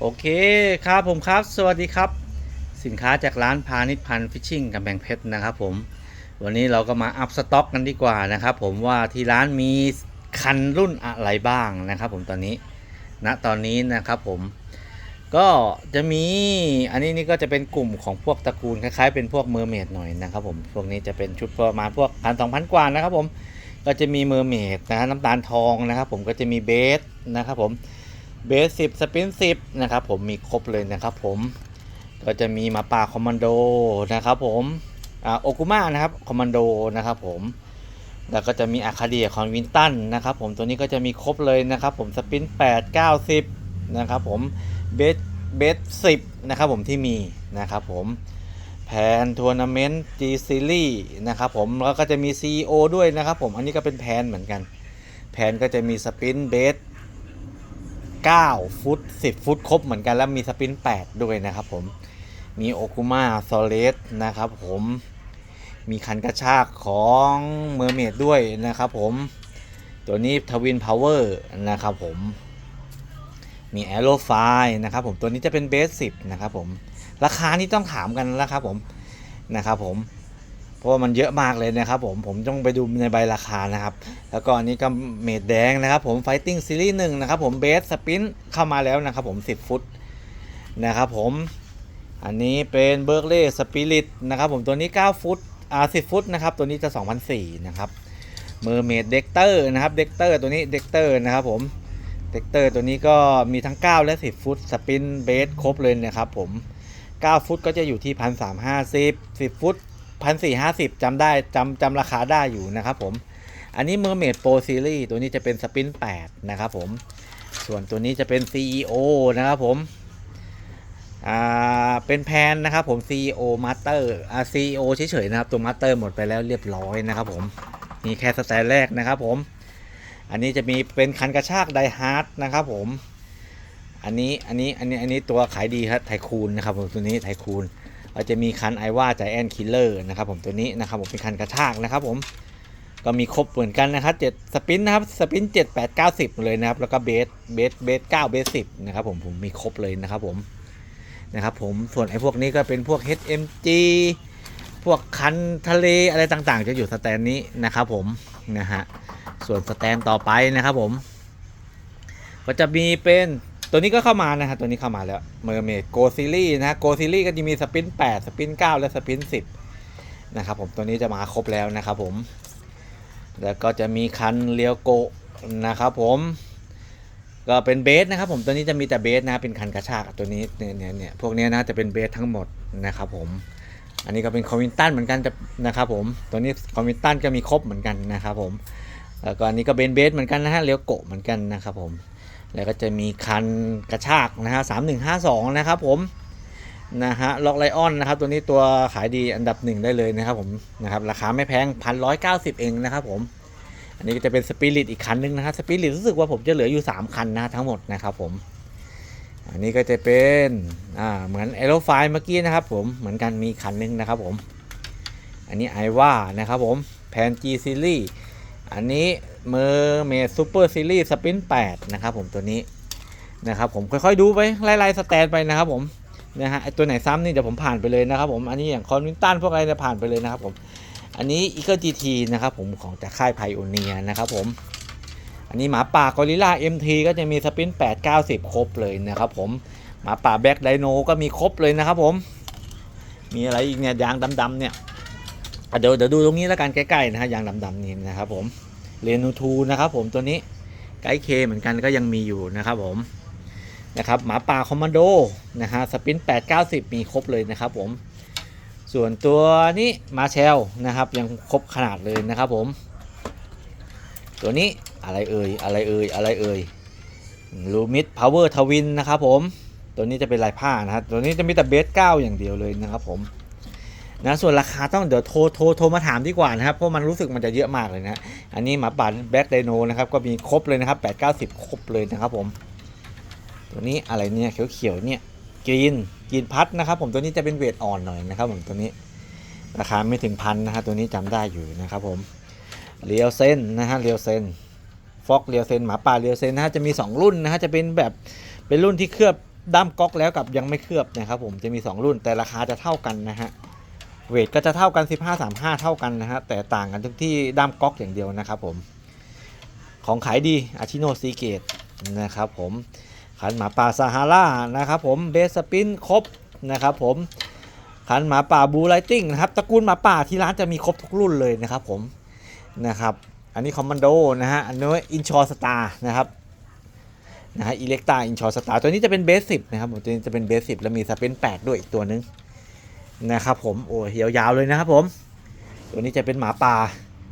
โอเคครับผมครับ สวัสดีครับ สินค้าจากร้านพาณิชพันธ์ฟิชชิ่งกำแพงเพชรนะครับผม วันนี้เราก็มาอัพสต็อกกันดีกว่านะครับผมว่าที่ร้านมีคันรุ่นอะไรบ้างนะครับผมตอนนี้ณตอนนี้นะครับผม ก็จะมีอันนี้นี่ก็จะเป็นกลุ่มของพวกตระกูลคล้ายๆเป็นพวกเมอร์เมดหน่อยนะครับผมพวกนี้จะเป็นชุดประมาณพวกพันสองพันกว่านะครับผมก็จะมีเมอร์เมดนะน้ำตาลทองนะครับผมก็จะมีเบสนะครับผม เบสสิบสปินสิบนะครับผมมีครบเลยนะครับผมก็จะมีมาป่าคอมมานโดนะครับผมโอกุมานะครับคอมมานโดนะครับผมแล้วก็จะมีอาคาเดียคอนวินตันนะครับผมตัวนี้ก็จะมีครบเลยนะครับผมสปิน8 9 10นะครับผมเบสเบสสิบนะครับผมที่มีนะครับผมแผนทัวร์นาเมนต์ G Series นะครับผมแล้วก็จะมี CEO ด้วยนะครับผมอันนี้ก็เป็นแผนเหมือนกัน แผนก็จะมีสปินเบส 9 ฟุต 10 ฟุตครบเหมือนกันแล้วมีสปิน 8 ด้วยนะครับผมมีโอคุมาโซเลสนะครับผมมีคันกระชากของเมอร์เมดด้วยนะครับผมตัวนี้ทวินพาวเวอร์นะครับผมมี a e r o f i นะครับผมตัวนี้จะเป็นเบสสิบนะครับผมราคานี่ต้องถามกันแล้วครับผมนะครับผม เพราะว่ามันเยอะมากเลยนะครับผมผมต้องไปดูในใบราคานะครับ แล้วก็อันนี้ก็เมดแดงนะครับผม Fighting Series 1นะครับผมเบสสปินเข้ามาแล้วนะครับผม 10 ฟุตนะครับผมอันนี้เป็นเบิร์กเล่สปิริตนะครับผมตัวนี้ 9 ฟุตอ่า10ฟุตนะครับตัวนี้จะ2004นะครับเมอร์เมดเด็กเตอร์นะครับเด็กเตอร์ตัวนี้เด็กเตอร์นะครับผมเด็กเตอร์ตัวนี้ก็มีทั้ง 9 และ 10 ฟุตสปินเบสครบเลยนะครับผม 9 ฟุตก็จะอยู่ที่ 1,350 10 ฟุต 1,450จำได้จำจำราคาได้อยู่นะครับผม อันนี้ Mermaid Pro Series ตัวนี้จะเป็นสปิน8นะครับผม ส่วนตัวนี้จะเป็น CEO นะครับผม อ่า เป็นแพนนะครับผม CEO Master อ่า CEO เฉยๆนะครับ ตัว Master หมดไปแล้วเรียบร้อยนะครับผมมีแค่สแตนแรกนะครับผม อันนี้จะมีเป็นคันกระชากไดฮาร์ดนะครับผม อันนี้ อันนี้ อันนี้ อันนี้ตัวขายดีครับไทคูนนะครับผม ตัวนี้ไทคูน เราจะมีคันไอว่าใจแอนคิลเลอร์นะครับผมตัวนี้นะครับผมเป็นคันกระชากนะครับผมก็มีครบเหมือนกันนะครับเจ็ดสปินนะครับสปินเจ็ดแปดเก้าสิบเลยนะครับแล้วก็เบสเบสเบสเก้าเบสสิบนะครับผมผมมีครบเลยนะครับผมนะครับผมส่วนไอ้พวกนี้ก็เป็นพวก HMG พวกคันทะเลอะไรต่างๆ จะอยู่สแตนนี้นะครับผมนะฮะส่วนสแตนต่อไปนะครับผม ก็จะมีเป็น ตัวนี้ก็เข้ามานะฮะตัวนี้เข้ามาแล้วเมอร์เมดโกซิลี่นะฮะโกซิลี่ก็จะมีสปิน8สปิน9 และสปิน10 นะครับผมตัวนี้จะมาครบแล้วนะครับผม แล้วก็จะมีคันเลียวโกะนะครับผมก็เป็นเบสนะครับผมตัวนี้จะมีแต่เบสนะเป็นคันกระชากตัวนี้เนี่ยเนี่ยเนี่ยพวกเนี้ยนะจะเป็นเบสทั้งหมดนะครับผม อันนี้ก็เป็นคอมมินตันเหมือนกันจะนะครับผมตัวนี้คอมมินตันก็มีครบเหมือนกันนะครับผมแล้วก็อันนี้ก็เบนเบสเหมือนกันนะฮะเลี้ยวโกะเหมือนกันนะครับผม แล้วก็จะมีคันกระชากนะฮะสามหนึ่งห้าสองนะครับผมนะฮะล็อกไลออนนะครับตัวนี้ตัวขายดีอันดับหนึ่งได้เลยนะครับผมนะครับราคาไม่แพงพันร้อยเก้าสิบเองนะครับผมอันนี้ก็จะเป็นสปิริตอีกคันหนึงนะครับสปิริตรู้สึกว่าผมจะเหลืออยู่ 3 คันนะทั้งหมดนะครับผมอันนี้ก็จะเป็นอ่าเหมือนเอโรไฟเมื่อกี้นะครับผมเหมือนกันมีคันหนึงนะครับผมอันนี้ไอว่านะครับผมแพน G Series อันนี้ มอร์เมดซูเปอร์ซีรีส์สปิน8นะครับผมตัวนี้นะครับผมค่อยๆดูไปไล่ๆสแตนไปนะครับผมนะฮะตัวไหนซ้ำนี่เดี๋ยวผมผ่านไปเลยนะครับผมอันนี้อย่างคอนวินตันพวกอะไรเนี่ยผ่านไปเลยนะครับผมอันนี้อีเกิลจีทีนะครับผมของจากค่ายไพโอเนียนะครับผมอันนี้หมาป่ากอริลลา MT ก็จะมีสปิน8 90 ครบเลยนะครับผมหมาป่าแบ็กไดโนก็มีครบเลยนะครับผมมีอะไรอีกเนี่ยยางดำๆเนี่ยเดี๋ยวเดี๋ยวดูตรงนี้แล้วกันใกล้ๆนะฮะยางดำๆนี่นะครับผม เรนูทูนะครับผมตัวนี้ไกด์เคเหมือนกันก็ยังมีอยู่นะครับผมนะครับหมาป่าคอมมานโดนะฮะสปิน 8 90 มีครบเลยนะครับผม ส่วนตัวนี้มาเชลนะครับยังครบขนาดเลยนะครับผม ตัวนี้อะไรเอ่ยอะไรเอ่ยอะไรเอ่ยลูมิดพาวเวอร์ทวินนะครับผม ตัวนี้จะเป็นลายผ้านะครับตัวนี้จะมีแต่เบส9อย่างเดียวเลยนะครับผม นะส่วนราคาต้องเดี๋ยวโทรโทรโทรมาถามดีกว่านะครับเพราะมันรู้สึกมันจะเยอะมากเลยนะอันนี้หมาป่าแบ็กไดโนนะครับก็มีครบเลยนะครับ 8 9 0 ครบเลยนะครับผม ตัวนี้อะไรเนี่ยเขียวๆเนี่ยกรีนกรีนพัดนะครับผมตัวนี้จะเป็นเวทอ่อนหน่อยนะครับผมตัวนี้ราคาไม่ถึงพันนะฮะตัวนี้จำได้อยู่นะครับผมเรียวเซนนะฮะเรียวเซนฟอกเรียวเซนหมาป่าเรียวเซนนะฮะจะมี 2 รุ่นนะฮะจะเป็นแบบเป็นรุ่นที่เคลือบด้ามก๊อกแล้วกับยังไม่เคลือบนะครับผมจะมี 2 รุ่นแต่ราคาจะเท่ากันนะฮะ เวทก็จะเท่ากัน 15 35 เท่ากันนะฮะแต่ต่างกันตรงที่ด้ามก๊อกอย่างเดียวนะครับผม ของขายดีอาชิโนซีเกตนะครับผมขันหมาป่าซาฮารานะครับผมเบสสปินครบนะครับผมขันหมาป่าบูไลติงนะครับตระกูลหมาป่าที่ร้านจะมีครบทุกรุ่นเลยนะครับผมนะครับอันนี้คอมมานโดนะฮะอันนี้อินชอสตาร์นะครับนะฮะอิเล็กตาอินชอสตาร์ตัวนี้จะเป็นเบสสิบนะครับผมตัวนี้จะเป็นเบสสิบแล้วมีสเปนแปดด้วยอีกตัวนึง นะครับผมโอ้ยยาวๆเลยนะครับผม ตัวนี้จะเป็นหมาป่า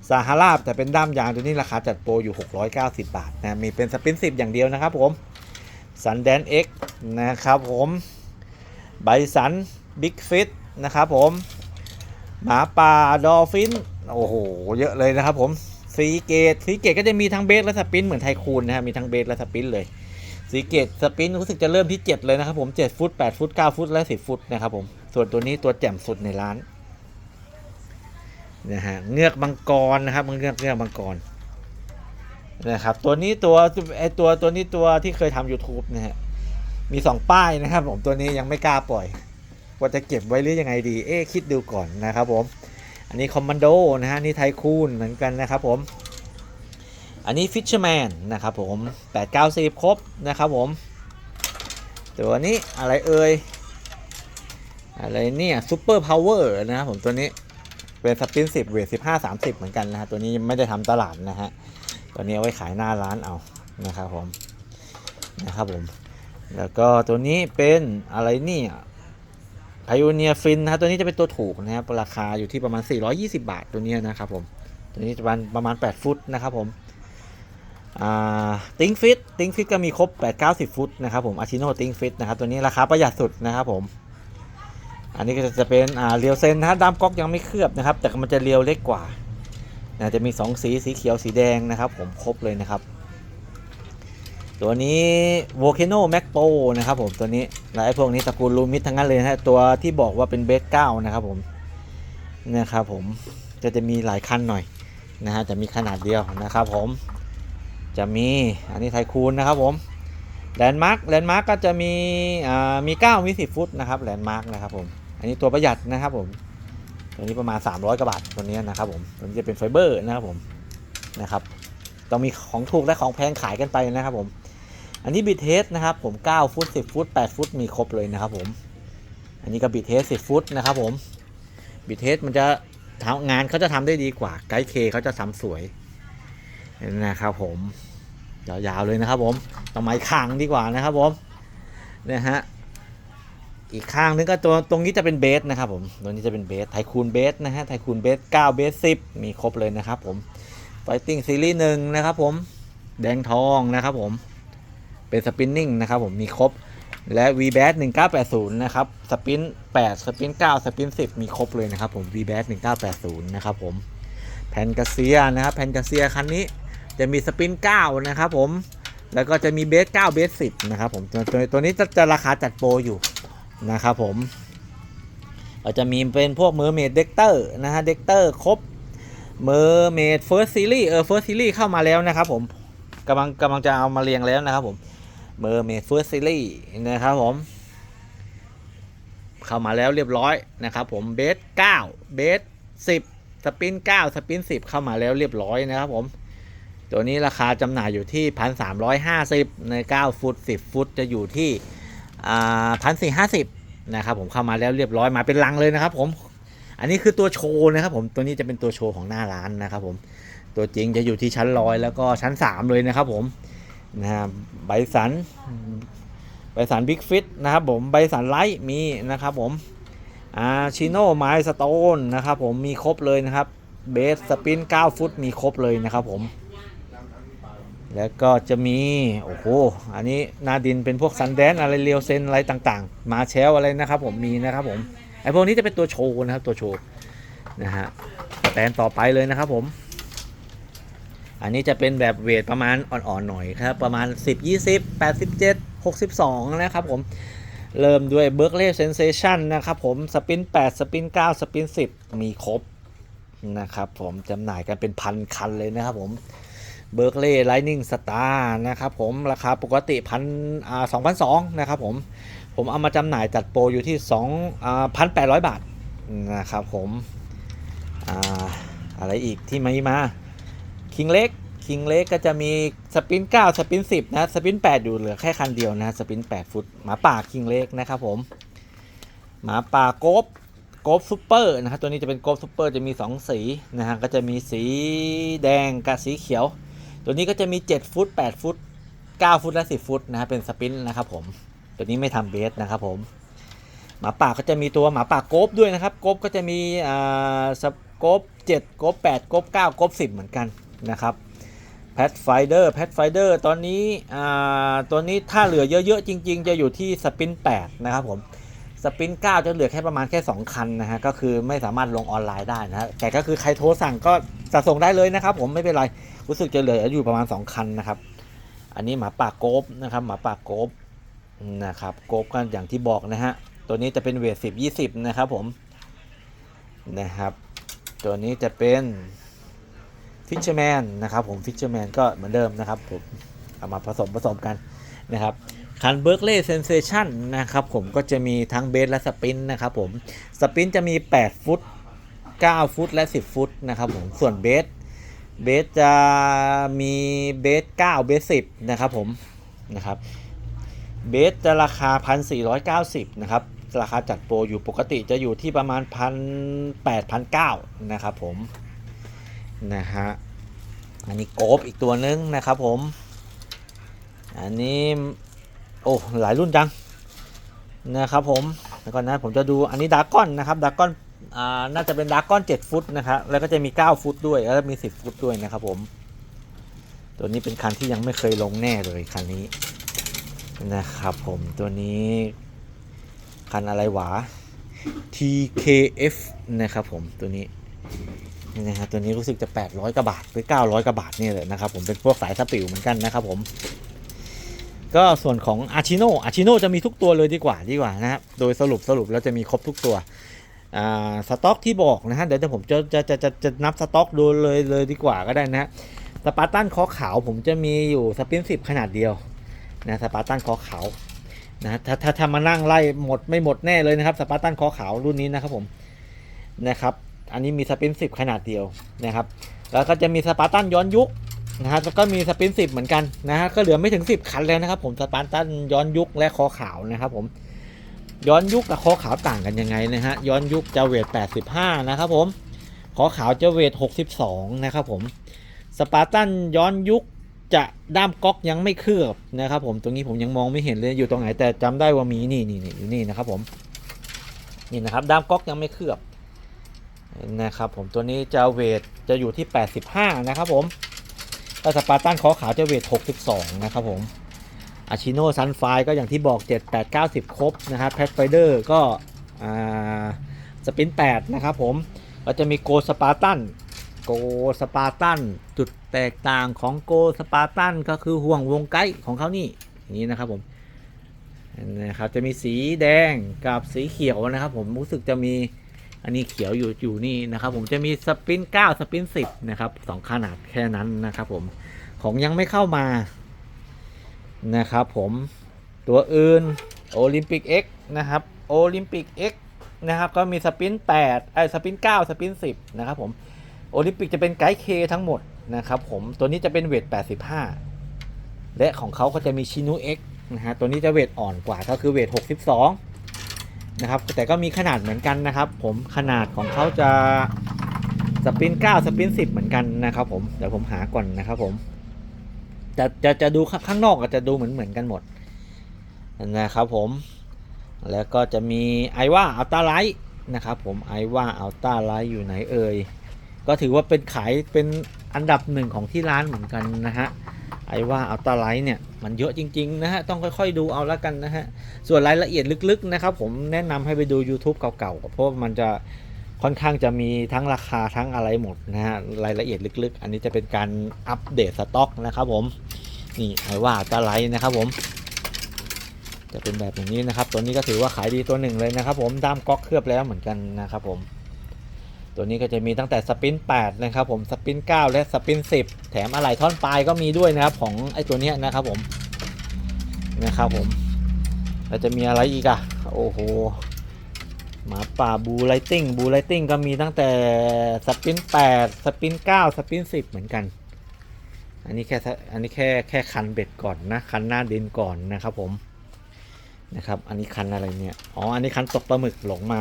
ซาฮาราแต่เป็นด้ามยางตัวนี้ราคาจัดโปรอยู่ 690 บาทนะมีเป็นสปินสิบอย่างเดียวนะครับผมสันแดนเอ็กนะครับผมไบสันบิ๊กฟิตนะครับผม หมาป่าดอฟินโอ้โห เยอะเลยนะครับผมสีเกตสีเกตก็จะมีทั้งเบสและสปินเหมือนไทคูนนะฮะมีทั้งเบสและสปินเลยสีเกตสปินรู้สึกจะเริ่มที่ 7 เลยนะครับผม 7 ฟุต 8 ฟุต 9 ฟุตและ 10 ฟุตนะครับผม ส่วนตัวนี้ตัวแจ่มสุดในร้านนะฮะเงือกมังกรนะครับเงือกเงือกมังกรนะครับตัวนี้ตัวไอตัวตัวนี้ตัวที่เคยทำ YouTube นะฮะมี2ป้ายนะครับผมตัวนี้ยังไม่กล้าปล่อย ว่าจะเก็บไว้หรือยังไงดีเอ๊คิดดูก่อนนะครับผมอันนี้คอมมานโดนะฮะนี่ไทคูนเหมือนกันนะครับผมอันนี้ฟิชเชอร์แมนนะครับผม8 9 0ครบนะครับผมตัวนี้อะไรเอ่ย อะไรเนี่ยซูเปอร์พาวเวอร์นะครับผมตัวนี้เป็นสปิน10เวท15 30เหมือนกันนะฮะตัวนี้ไม่ได้ทำตลาดนะฮะตัวนี้เอาไว้ขายหน้าร้านเอานะครับผมนะครับผมแล้วก็ตัวนี้เป็นอะไรเนี่ยไพโอเนียฟินนะฮะตัวนี้จะเป็นตัวถูกนะครับราคาอยู่ที่ประมาณ 420 บาทตัวนี้นะครับผมตัวนี้จะประมาณประมาณ 8 ฟุตนะครับผมติงฟิตติงฟิตก็มีครบ 8 90 ฟุตนะครับผมอาชิโนติงฟิตนะครับตัวนี้ราคาประหยัดสุดนะครับผม อันนี้ก็จะเป็นอ่าเรียวเซนนะฮะด้ามก๊อกยังไม่เคลือบนะครับ แต่มันจะเรียวเล็กกว่านะจะมี 2 สีสีเขียวสีแดงนะครับ ผมครบเลยนะครับ ตัวนี้ Volcano Mac Pro นะครับผมตัวนี้และไอ้พวกนี้ตระกูลลูมิดทั้งนั้นเลยนะตัวที่บอกว่าเป็นเบสเก้านะครับผมนะครับผมจะจะมีหลายคันหน่อยนะฮะจะมีขนาดเดียวนะครับผมจะมีอันนี้ไทคูนนะครับผมแลนด์มาร์กแลนด์มาร์กก็จะมีอ่ามี 9 มี 10 ฟุตนะครับแลนด์มาร์กนะครับผม อันนี้ตัวประหยัดนะครับผม ตัวนี้ประมาณ 300กว่าบาทตัวนี้นะครับผม ตัวนี้จะเป็นไฟเบอร์นะครับผมนะครับ ต้องมีของถูกและของแพงขายกันไปนะครับผม อันนี้บิดเทสนะครับผม 9 ฟุต 10 ฟุต 8 ฟุตมีครบเลยนะครับผม อันนี้ก็บิดเทส 10 ฟุตนะครับผม บิดเทสมันจะทำงานเขาจะทำได้ดีกว่า ไกด์เคเขาจะทำสวยนะครับผมยาวๆเลยนะครับผมต่อไม้ข้างดีกว่านะครับผมนะฮะ อีกข้างนึงก็ตัวตรงนี้จะเป็นเบสนะครับผมตัวนี้จะเป็นเบสไทคูนเบสนะฮะไทคูนเบส9เบส10 มีครบเลยนะครับผมไฟติ้งซีรีส์หนึ่งนะครับผมแดงทองนะครับผมเป็นสปินนิ่งนะครับผมมีครบและ v b a t 1980 นะครับสปิน8สปิน9สปิน10 มีครบเลยนะครับผม v b a t 1980 นะครับผมแผ่นกระเซียนะครับแผ่นกระเซียคันนี้จะมีสปิน9นะครับผมแล้วก็จะมีเบส9เบส10 นะครับผมตัวตัวตัวนี้จะจะราคาจัดโปรอยู่ นะครับผมเราจะมีเป็นพวกเมอร์เมดเด็กเตอร์นะฮะเด็กเตอร์ครบเมอร์เมดเฟิร์สซีรีส์เออเฟิร์สซีรีส์เข้ามาแล้วนะครับผมกำลังกำลังจะเอามาเรียงแล้วนะครับผมเมอร์เมดเฟิร์สซีรีส์นะครับผมเข้ามาแล้วเรียบร้อยนะครับผมเบส9เบส10สปิน9สปิน10เข้ามาแล้วเรียบร้อยนะครับผมตัวนี้ราคาจำหน่ายอยู่ที่1,350ใน9ฟุต10ฟุตจะอยู่ที่อ่า1,450 นะครับผมเข้ามาแล้วเรียบร้อยมาเป็นลังเลยนะครับ ผมอันนี้คือตัวโชว์นะครับ ผมตัวนี้จะเป็นตัวโชว์ของหน้าร้านนะครับ ผมตัวจริงจะอยู่ที่ชั้นร้อยแล้วก็ชั้น 3 เลยนะครับ ผมนะครับใบสันใบสันบิ๊กฟิตนะครับ ผมใบสันไลท์มีนะครับ ผมอาชิโน่ไมสโตนนะครับ ผมมีครบเลยนะครับเบสสปิน9ฟุตมีครบเลยนะครับ ผม แล้วก็จะมี โอ้โห อันนี้นาดินเป็นพวกซันแดนอะไรเรียวเซนอะไรต่างๆ มาเชลอะไรนะครับผมมีนะครับผมไอพวกนี้จะเป็นตัวโชว์นะครับตัวโชว์นะฮะแตนต่อไปเลยนะครับผม อันนี้จะเป็นแบบเวทประมาณอ่อนๆหน่อยครับประมาณ 10 20 87 62 นะครับผมเริ่มด้วยเบิร์กเล่เซนเซชันนะครับผมสปิน 8 สปิน 9 สปิน 10 มีครบนะครับผมจำหน่ายกันเป็นพันคันเลยนะครับผม เบิร์เกเล่ไลนิ่งสตาร์นะครับผมราคาปกติพันอ่าสองพันสองนะครับผม ผมเอามาจำหน่ายจัดโปรอยู่ที่2อ่าพันแปดร้อยบาทนะครับผมอ่าอะไรอีกที่ไมีมาคิงเล็กคิงเล็กก็จะมีสปิน9สปิน10 นะสปิน8 อยู่เหลือแค่คันเดียวนะสปิน8 ฟุตหมาป่าคิงเล็กนะครับผมหมาป่าโกบโกบซูเปอร์นะครับตัวนี้จะเป็นโกบซูเปอร์จะมี 2 สีนะฮะก็จะมีสีแดงกับสีเขียว ตัวนี้ก็จะมี 7 ฟุต 8 ฟุต 9 ฟุต และ 10 ฟุตนะฮะเป็นสปินนะครับผม ตัวนี้ไม่ทำเบสนะครับผม หมาป่าก็จะมีตัวหมาป่าโกบด้วยนะครับโกบก็จะมีอ่าสโกบ7โกบ8โกบ9โกบ10 เหมือนกันนะครับแพทไฟเดอร์แพทไฟเดอร์ตอนนี้อ่าตัวนี้ถ้าเหลือเยอะๆ จริง ๆ จะอยู่ที่สปิน8นะครับผมสปิน9จะเหลือแค่ประมาณแค่ 2 คันนะฮะก็คือไม่สามารถลงออนไลน์ได้นะฮะแต่ก็คือใครโทรสั่งก็จะส่งได้เลยนะครับผมไม่เป็นไร รู้สึกจะเหลืออยู่ประมาณ 2 คันนะครับ อันนี้หมาป่าโกบนะครับหมาป่าโกบนะครับโกบกันอย่างที่บอกนะฮะตัวนี้จะเป็นเวท10 20นะครับผมนะครับ ตัวนี้จะเป็นฟิชเชอร์แมนนะครับผมฟิชเชอร์แมนก็เหมือนเดิมนะครับผมเอามาผสมผสมกันนะครับคันเบิร์กเล่เซนเซชันนะครับผมก็จะมีทั้งเบสและสปินนะครับผมสปินจะมี 8 ฟุต 9 ฟุตและ 10 ฟุตนะครับผมส่วนเบส เบสจะมีเบส9เบส10นะครับผมนะครับเบสจะราคา 1,490 นะครับ ราคาจัดโปรอยู่ปกติจะอยู่ที่ประมาณ 1,800 นะครับผม นะฮะ อันนี้โกบอีกตัวนึงนะครับผม อันนี้ โอ้ หลายรุ่นจัง นะครับผม แล้วก่อนนะ ผมจะดูอันนี้ดากอนนะครับดากอน อ่าน่าจะเป็นดากอน 7 ฟุตนะครับแล้วก็จะมี 9 ฟุตด้วย แล้วก็มี 10 ฟุตด้วยนะครับผม ตัวนี้เป็นคันที่ยังไม่เคยลงแน่เลยคันนี้นะครับผมตัวนี้ คันอะไรหวา TKF นะครับผมตัวนี้นะฮะตัวนี้รู้สึกจะ 800กว่าบาทหรือ 900กว่าบาทนี่เลยนะครับผมเป็นพวกสายสปิวเหมือนกันนะครับผมก็ส่วนของอาชิโนอาชิโนจะมีทุกตัวเลยดีกว่าดีกว่านะครับโดยสรุปสรุปแล้วจะมีครบทุกตัว สต็อกที่บอกนะฮะเดี๋ยวผมจะจะจะจะจะนับสต็อกดูเลยเลยดีกว่าก็ได้นะฮะสปาร์ตันคอขาวผมจะมีอยู่สปินสิบขนาดเดียวนะสปาร์ตันคอขาวนะถ้าถ้าถ้ามานั่งไล่หมดไม่หมดแน่เลยนะครับสปาร์ตันคอขาวรุ่นนี้นะครับผมนะครับอันนี้มีสปินสิบขนาดเดียวนะครับแล้วก็จะมีสปาร์ตันย้อนยุคนะฮะแล้วก็มีสปินสิบเหมือนกันนะฮะก็เหลือไม่ถึง 10 คันแล้วนะครับผมสปาร์ตันย้อนยุคและคอขาวนะครับผม ย้อนยุคกับคอขาวต่างกันยังไงนะฮะ ย้อนยุคจะเวท 85 นะครับผม คอขาวจะเวท 62 นะครับผม สปาร์ตันย้อนยุคจะด้ามก๊อกยังไม่เคลือบนะครับผม ตรงนี้ผมยังมองไม่เห็นเลยอยู่ตรงไหนแต่จำได้ว่ามีนี่นี่นี่อยู่นี่นะครับผม นี่นะครับ ด้ามก๊อกยังไม่เคลือบนะครับผม ตัวนี้จะเวทจะอยู่ที่ 85 นะครับผมถ้าสปาร์ตันขอขาวจะเวท 62 นะครับผม อาชิโนซันไฟก็อย่างที่บอก 7 8 9 10 ครบนะครับแพทไฟเดอร์ก็สปิน 8 นะครับผม ก็จะมีโกสปาร์ตันโกสปาร์ตันจุดแตกต่างของโกสปาร์ตันก็คือห่วงวงไกด์ของเขานี่อย่างนี้นะครับผมนะครับจะมีสีแดงกับสีเขียวนะครับผมรู้สึกจะมีอันนี้เขียวอยู่อยู่นี่นะครับผมจะมีสปิน 9 สปิน 10 นะครับสองขนาดแค่นั้นนะครับผมของยังไม่เข้ามา นะครับผมตัวอื่นโอลิมปิก X นะครับโอลิมปิก X นะครับก็มีสปิน8ไอ้สปิน9สปิน10นะครับผมโอลิมปิกจะเป็นไกด์เคทั้งหมดนะครับผมตัวนี้จะเป็นเวท 85 และของเขาก็จะมีชินู X นะฮะตัวนี้จะเวทอ่อนกว่าก็คือเวท 62 นะครับแต่ก็มีขนาดเหมือนกันนะครับ ผมขนาดของเขาจะสปิน9สปิน10 เหมือนกันนะครับผมเดี๋ยวผมหาก่อนนะครับผม จะจะจะดูข้างนอกก็จะดูเหมือนเหมือนกันหมดนะครับผม แล้วก็จะมีไอว่าอัลต a าไลท์นะครับผมไอว่าอัลต a าไลท์อยู่ไหนเอ่ยก็ถือว่าเป็นขายเป็นอันดับหนึ่งของที่ร้านเหมือนกันนะฮะไอว่าอัลต a าไลท์เนี่ยมันเยอะจริงๆนะฮะต้องค่อยๆดูเอาละกันนะฮะส่วนรายละเอียดลึกๆนะครับผมแนะนำให้ไปดู YouTube เก่าๆเพราะมันจะ ค่อนข้างจะมีทั้งราคาทั้งอะไรหมดนะฮะรายละเอียดลึกๆ อันนี้จะเป็นการอัปเดตสต็อกนะครับผมนี่ไอ้ว่าต a าไลท์นะครับผม จะเป็นแบบอย่างนี้นะครับ ตัวนี้ก็ถือว่าขายดีตัวหนึ่งเลยนะครับ ผมด้ามก๊อกเคลือบแล้วเหมือนกันนะครับผม ตัวนี้ก็จะมีตั้งแต่สปิน 8 นะครับผมสปิน 9 และสปิน 10 แถมอะไหล่ท่อนปลายก็มีด้วยนะครับของไอตัวนี้นะครับผมนะครับผมแล้วจะมีอะไรอีกอะโอ้โห หมาป่าบูไลติงบูไลติงก็มีตั้งแต่สปิน8สปิน9สปิน10เหมือนกัน อันนี้แค่อันนี้แค่แค่คันเบ็ดก่อนนะ คันหน้าดินก่อนนะครับผมนะครับ อันนี้คันอะไรเนี่ย อ๋อ อันนี้คันตกปลาหมึกหลงมา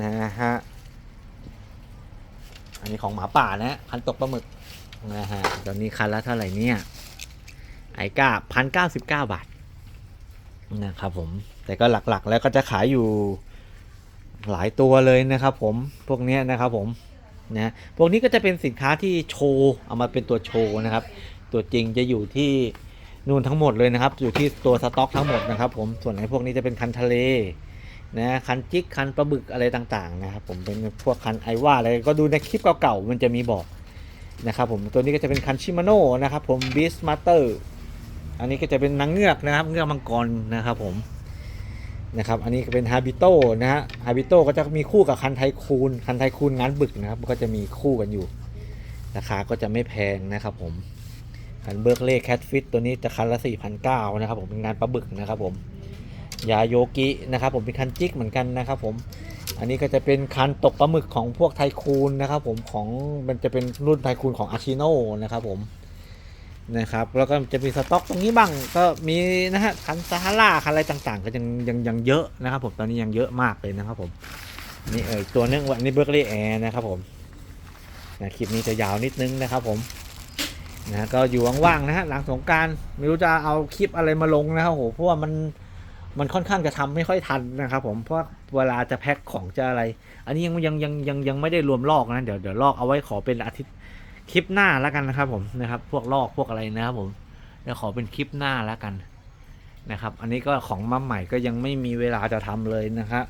นะฮะ อันนี้ของหมาป่านะคันตกปลาหมึกนะฮะ ตอนนี้คันละเท่าไหร่เนี่ย ไอ้ก้าพันเก้าสิบเก้าบาทนะครับผม แต่ก็หลักๆแล้วก็จะขายอยู่ หลายตัวเลยนะครับผมพวกนี้นะครับผมนะพวกนี้ก็จะเป็นสินค้าที่โชว์เอามาเป็นตัวโชว์นะครับ ตัวจริงจะอยู่ที่นู่นทั้งหมดเลยนะครับ อยู่ที่ตัวสต็อกทั้งหมดนะครับ ผมส่วนไอ้พวกนี้จะเป็นคันทะเลนะคันจิกคันปลาบึกอะไรต่างๆนะครับผมเป็นพวกคันไอว่าอะไรก็ดูในคลิปเก่าๆมันจะมีบอกนะครับผมตัวนี้ก็จะเป็นคันชิมาโน่นะครับผมบีสมาเตอร์อันนี้ก็จะเป็นนางเงือกนะครับเงือกมังกรนะครับผม นะครับ อันนี้เป็นฮาบิโตนะฮะฮาบิโตก็จะมีคู่กับคันไทคูนคันไทคูนงานบึกนะครับ ก็จะมีคู่กันอยู่ ราคาก็จะไม่แพงนะครับผมคันเบิร์กเล่แคทฟิตตัวนี้จะคันละ4,900นะครับผมเป็นงานปลาบึกนะครับผมยาโยกินะครับผมเป็นคันจิกเหมือนกันนะครับผมอันนี้ก็จะเป็นคันตกปลาหมึกของพวกไทคูนนะครับผมของมันจะเป็นรุ่นไทคูนของอาชิโนนะครับผม นะครับแล้วก็จะมีสต็อกตรงนี้บ้างก็มีนะฮะคันซาฮาราคันอะไรต่างๆ ก็ยังยังยังเยอะนะครับผมตอนนี้ยังเยอะมากเลยนะครับผมนี่เออตัวนึงวันนี้เบอร์เกอรี่แอร์นะครับผมนะคลิปนี้จะยาวนิดนึงนะครับผมนะก็อยู่ว่างๆนะฮะหลังสงการไม่รู้จะเอาคลิปอะไรมาลงนะครับโหเพราะว่ามันมันค่อนข้างจะทำไม่ค่อยทันนะครับผมเพราะเวลาจะแพ็คของจะอะไร อันนี้ยังยังยังยังยังไม่ได้รวมลอกนะเดี๋ยวเดี๋ยวลอกเอาไว้ขอเป็นอาทิตย์ คลิปหน้าแล้วกันนะครับ ผมนะครับ พวกลอกพวกอะไรนะครับ ผมเดี๋ยวขอเป็นคลิปหน้าแล้วกันนะครับ อันนี้ก็ของมาใหม่ก็ยังไม่มีเวลาจะทำเลยนะครับ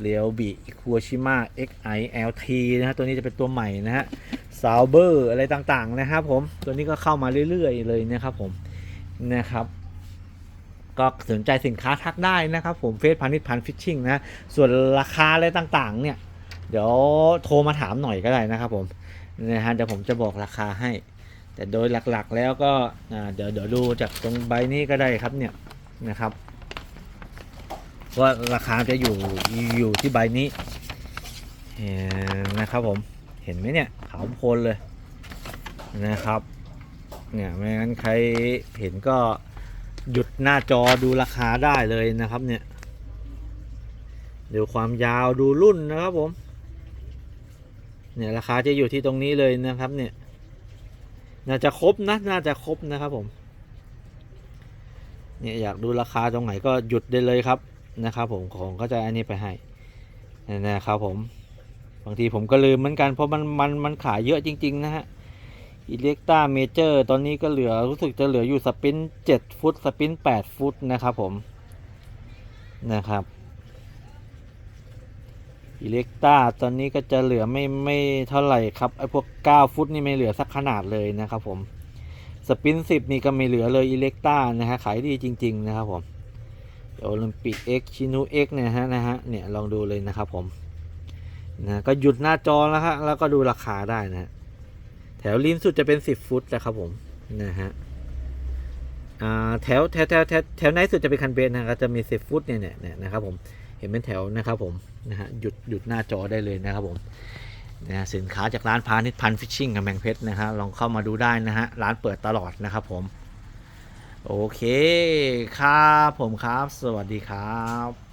เรียวบีคัวชิมา XILT นะฮะตัวนี้จะเป็นตัวใหม่นะฮะซาวเบอร์อะไรต่างๆนะครับผมตัวนี้ก็เข้ามาเรื่อยๆเลยนะครับผมนะครับก็สนใจสินค้าทักได้นะครับผมเฟซพันนิชพันฟิชชิ่งนะส่วนราคาอะไรต่างๆเนี่ย เดี๋ยวโทรมาถามหน่อยก็ได้นะครับผม นะฮะเดี๋ยวผมจะบอกราคาให้ แต่โดยหลักๆแล้วก็เดี๋ยวเดี๋ยวดูจากตรงใบนี้ก็ได้ครับเนี่ยนะครับว่าราคาจะอยู่อยู่ที่ใบนี้นนะครับผมเห็นไหมเนี่ยขาวโพลนเลยนะครับเนี่ยไม่งั้นใครเห็นก็หยุดหน้าจอดูราคาได้เลยนะครับเนี่ยดูความยาวดูรุ่นนะครับผม เนี่ยราคาจะอยู่ที่ตรงนี้เลยนะครับ เนี่ย น่าจะครบนะ น่าจะครบนะครับผม เนี่ยอยากดูราคาตรงไหนก็หยุดได้เลยครับนะครับ ผมของก็จะอันนี้ไปให้นะครับผม บางทีผมก็ลืมเหมือนกันเพราะมันมันมันขายเยอะจริง ๆ นะฮะอิเล็กตาเมเจอร์ตอนนี้ก็เหลือรู้สึกจะเหลืออยู่สปิน 7 ฟุต สปิน 8 ฟุตนะครับผมนะครับ อิเล็กตาตอนนี้ก็จะเหลือไม่ไม่เท่าไหร่ครับไอพวก 9 ฟุตนี่ไม่เหลือสักขนาดเลยนะครับผมสปิน10นี่ก็ไม่เหลือเลยอิเล็กตานะฮะขายดีจริง ๆ นะครับผมโอลิมปิก X ชินู X เนี่ยฮะนะฮะเนี่ยลองดูเลยนะครับผมนะก็หยุดหน้าจอแล้วฮะแล้วก็ดูราคาได้นะแถวริมสุดจะเป็น 10 ฟุตนะครับผมนะฮะอ่าแถวแถวแถวแถวแถวไหนสุดจะเป็นคันเบนนะก็จะมี 10 ฟุตเนี่ยเนี่ยนะครับผมเห็นเป็นแถวนะครับผม นะฮะหยุดหยุดหน้าจอได้เลยนะครับผมนะสินค้าจากร้านพาณิชย์พันฟิชชิ่งกับแมงเพชรนะฮะลองเข้ามาดูได้นะฮะร้านเปิดตลอดนะครับผมโอเคครับผมครับ สวัสดีครับ